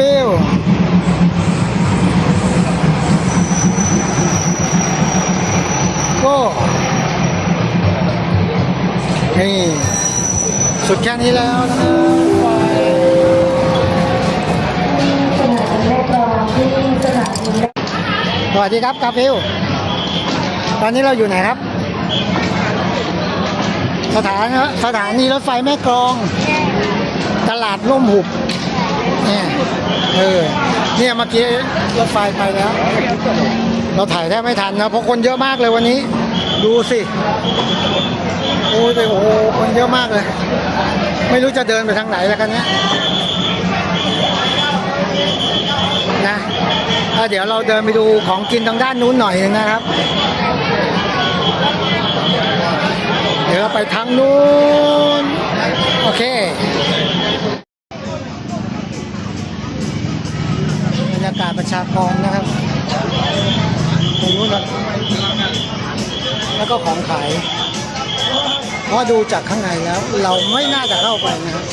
ฟิลโก้นี่สุดแค่นี้แล้วนะครับสวัสดีครับกาฟิลตอนนี้เราอยู่ไหนครับ สถานสถานีรถไฟแม่กลอง ตลาดร่มหุบ เนี่ยเออเนี่ยเมื่อกี้รถไฟไปแล้ว เราถ่ายแทบไม่ทันนะเพราะคนเยอะมากเลยวันนี้ ดูสิโอ้ยโอ้โหคนเยอะมากเลย ไม่รู้จะเดินไปทางไหนแล้วกันเนี้ยนะเดี๋ยวเราเดินไปดูของกินทางด้านนู้นหน่อยหนึงนะครับ เดี๋ยวเราไปทางนู้น โอเค ชากรนะครับตรงนู้นแล้วก็ของขาย เพราะดูจากข้างในแล้ว เราไม่น่าจะเข้าไปนะครับ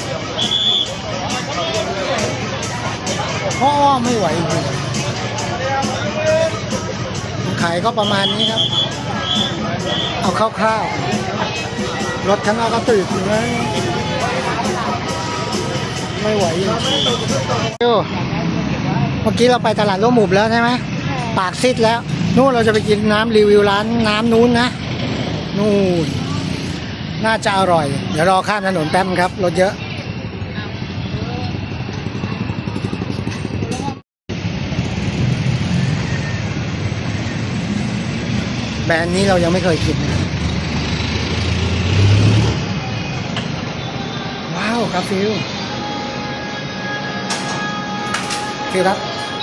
เพราะว่าไม่ไหวจริงขายก็ประมาณนี้ครับ เอาคร่าวๆรถข้างนอกก็ตื่นอยู่นะไม่ไหวจริงๆเดี๋ยวเมื่อกี้เราไปตลาดร่มหมุบแล้วใช่ไหมปากซิดแล้ว นู่นเราจะไปกินน้ำรีวิวร้านน้ำนู้นนะ นู่น น่าจะอร่อย เดี๋ยวรอข้ามถนนแป๊บนึงครับ รถเยอะ แบรนด์นี้เรายังไม่เคยกินนะว้าว กาฟิล ฟิลครับ